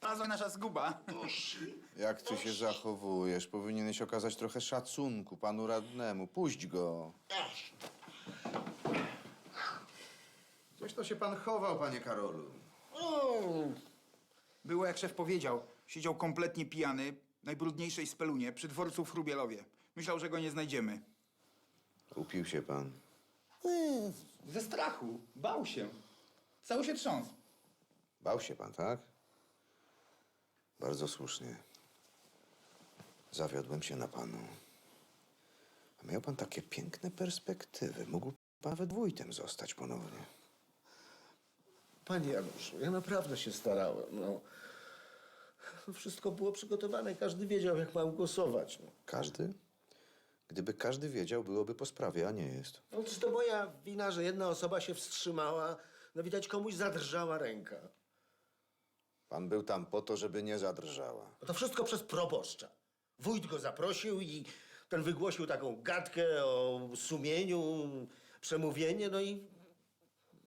Znalazła nasza zguba. Jak ty się zachowujesz? Powinieneś okazać trochę szacunku panu radnemu. Puść go. Coś to się pan chował, panie Karolu. Było jak szef powiedział. Siedział kompletnie pijany, najbrudniejszej spelunie, przy dworcu w Chrubielowie. Myślał, że go nie znajdziemy. Upił się pan. Ze strachu. Bał się. Cały się trząsł. Bał się pan, tak? Bardzo słusznie. Zawiodłem się na panu. A miał pan takie piękne perspektywy. Mógł pan nawet wójtem zostać ponownie. Panie Januszu, ja naprawdę się starałem. No. Wszystko było przygotowane, każdy wiedział, jak mam głosować. No. Każdy? Gdyby każdy wiedział, byłoby po sprawie, a nie jest. No, czy to moja wina, że jedna osoba się wstrzymała? No widać, komuś zadrżała ręka. Pan był tam po to, żeby nie zadrżała. No to wszystko przez proboszcza. Wójt go zaprosił i ten wygłosił taką gadkę o sumieniu, przemówienie, no i